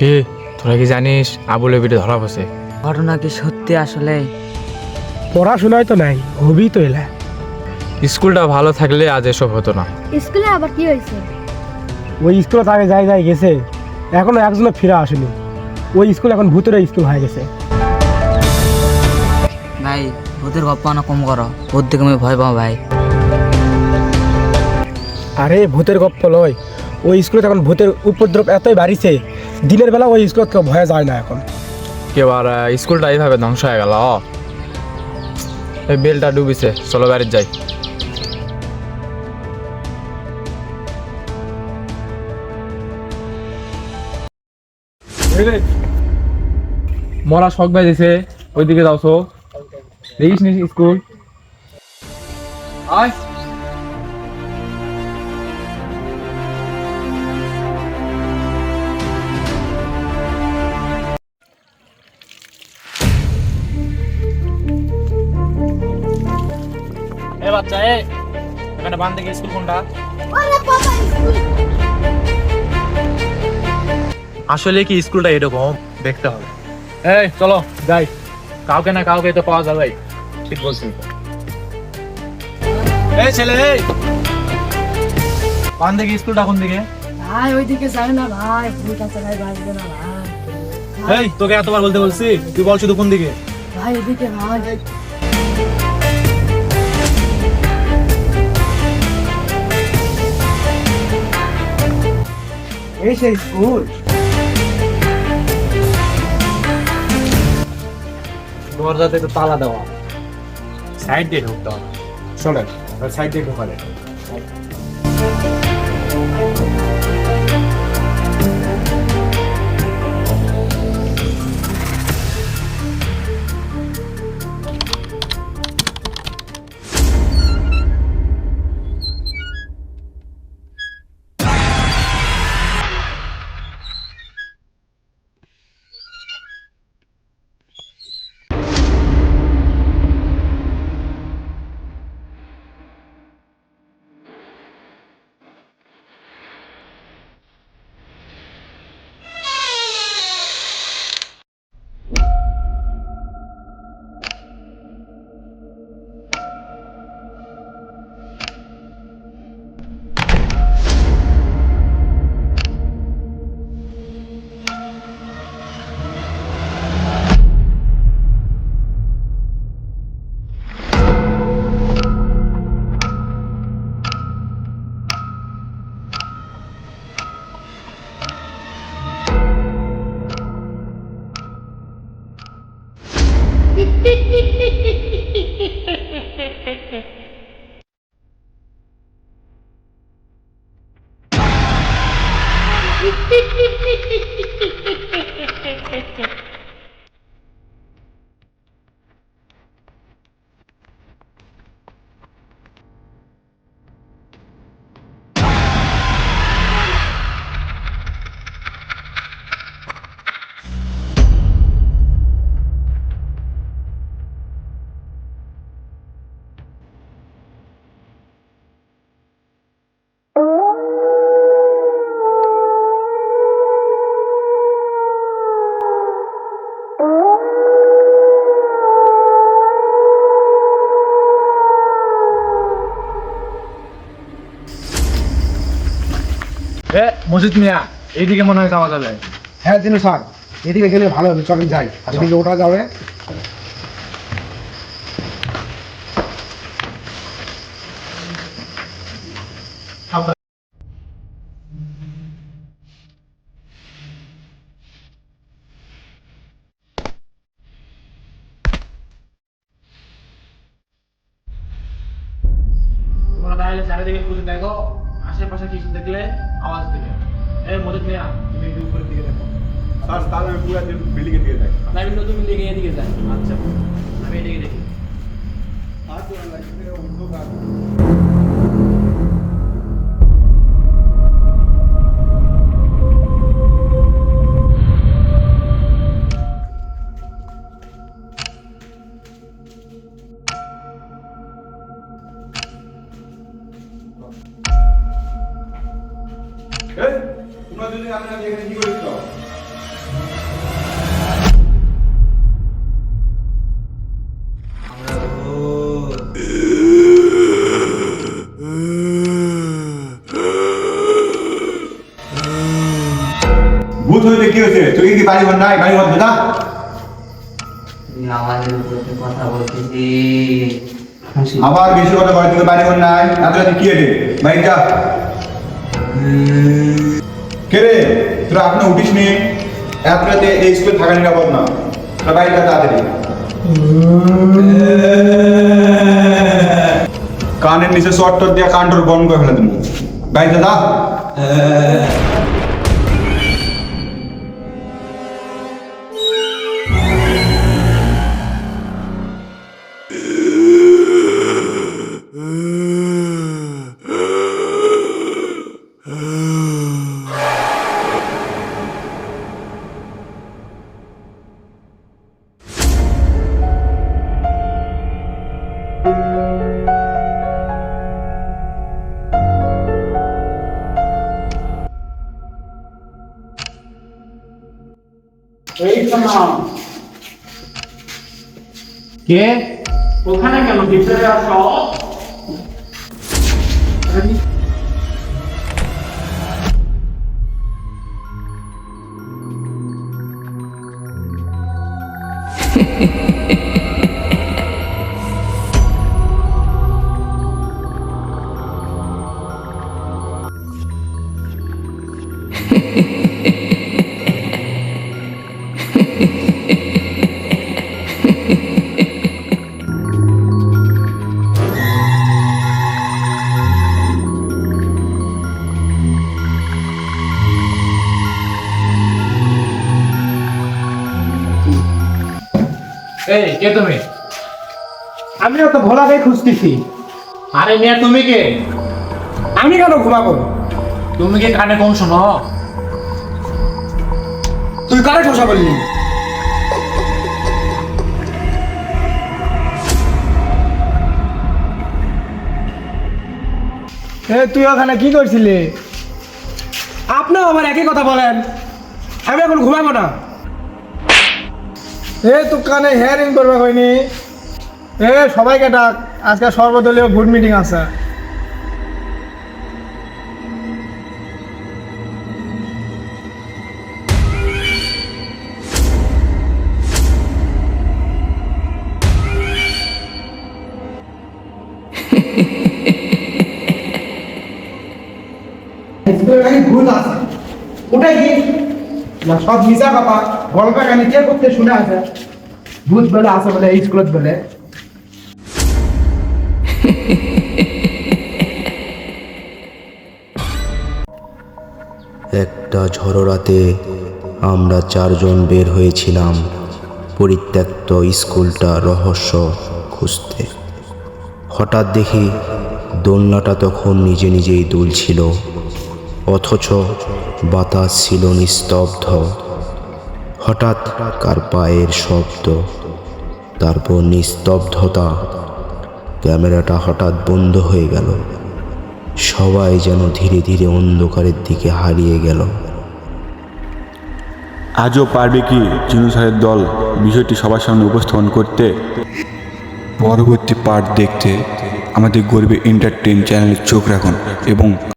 কি তোরা কি জানিস আবুলের বিটে ধরা পড়ছে? ঘটনা কি সত্যি আসলে? পড়াশোনায় তো নাই হবি তো এলা। স্কুলটা ভালো থাকলে আজ এসব হতো না। স্কুলে আবার কি হয়েছে? ওই স্কুলে তাকে যাই যাই গেছে এখনও একজনও ফিরে আসেনি। ওই স্কুল এখন ভূতের স্কুল হয়ে গেছে। ভাই ভূতের গপ্প না কম করো। ভূত দেখে আমি ভয় পাও ভাই। আরে ভূতের গপ্প লয়। ওই স্কুলে এখন ভূতের উপদ্রব এতই বাড়িছে দিনের বেলা ওই স্কুলত কেউ ভয়ে যায় না এখন। এবার স্কুলটা এইভাবে ধ্বংস হয়ে গেল এই বেলটা ডুবিছে চলো বাড়ির যাই। মরা শখ বাজেছে ওইদিকে যাও সো দেখিস নি স্কুল? আয়। বাচ্চা এ এখানে বান থেকে স্কুল কোনটা? আসলে কি স্কুলটা এরকম? দেখতে হবে। এই চলো যাই। কাউকে না কাউকে তো পাওয়া যাবে ঠিক বলছি। এই ছেলে এই। দেখি স্কুলটা কোন দিকে? ভাই ওইদিকে যায় না ভাই। ভূত আছে ভাই বাঁচবে না ভাই। এই তোকে এতবার বলতে বলছি তুই বল শুধু কোন দিকে? ভাই এদিকে ভাই। এই সেই স্কুল দরজাতে তো তালা দেওয়া সাইড দিয়ে ঢুকতে হবে। শোনেন সাইড দিয়ে Hehehehe এ মসজিদ মিয়া এইদিকে মনে হয় যাওয়া যাবে। হ্যাঁ দিনু স্যার এদিকে গেলে ভালো হবে চলেন যাই। এদিকে ওঠা যাবে। চারিদিকে খুঁজে দেখো। আশেপাশে কিছু দেখলে আওয়াজ দিবে এই মজিদ মিয়া তুমি একটু উপরের দিকে দেখো স্যার তাহলে পুরো বিল্ডিং এর দিকে যাই না কিন্তু তুমি দিকে এদিকে যাই আচ্ছা আমি এদিকে দেখি এই তোমরা যদি এখানে কি করে কি হয়েছে? তুই কি বাড়ি ঘর নাই? বাড়ি ঘর দাদা আমাদের উপরে আবার বেশি কথা বলে বাড়ি ঘর নাই? তাহলে কি হয়েছে বাড়ি কে রে? তোরা আপনি উঠিস নি? এত রাতে এই স্কুলে থাকা নিরাপদ না। তোরা বাইরে তাড়াতাড়ি। কানের নিচে শর্ট টর দিয়ে কানটোর বন্ধ করে ফেলে তুমি বাড়ি দাদা কে? ওখানে কেন? ভিতরে আসো। এই কে তুমি? আমিও তো ভোলাকে খুঁজতেছি। আরে মিয়া তুমি কে? আমি কেন ঘুমাবো? তুমি কি কানে কম শোনো? তুই কারে ঠসা বললি? এ তুই ওখানে কি করছিলি? আপনিও আমার একই কথা বলেন। আমি এখন ঘুমাবো না। এ তো কানে হেয়ারিং করবে হয়নি এ সবাইকে ডাক আজকে সর্বদলীয় ভোট মিটিং আছে। ভূত আছে ওটাই কি না সব মিশা কথা। কে করতে শুনে আছে ভূত বলে বলে স্কুলত বলে। একটা ঝড়ো রাতে আমরা চারজন বের হয়েছিলাম পরিত্যক্ত স্কুলটা রহস্য খুঁজতে। হঠাৎ দেখি দোলনাটা তখন নিজে নিজেই দুলছিল, অথচ বাতাস ছিল নিস্তব্ধ। হঠাৎ কার পায়ের শব্দ তারপর নিস্তব্ধতা। ক্যামেরাটা হঠাৎ বন্ধ হয়ে গেল। সবাই যেন ধীরে ধীরে অন্ধকারের দিকে হারিয়ে গেল। আজও পারবে কি চিনু স্যারের দল বিষয়টি সবার সামনে উপস্থাপন করতে? পরবর্তী পার্ট দেখতে আমাদের গর্বে এন্টারটেন চ্যানেলে চোখ রাখুন এবং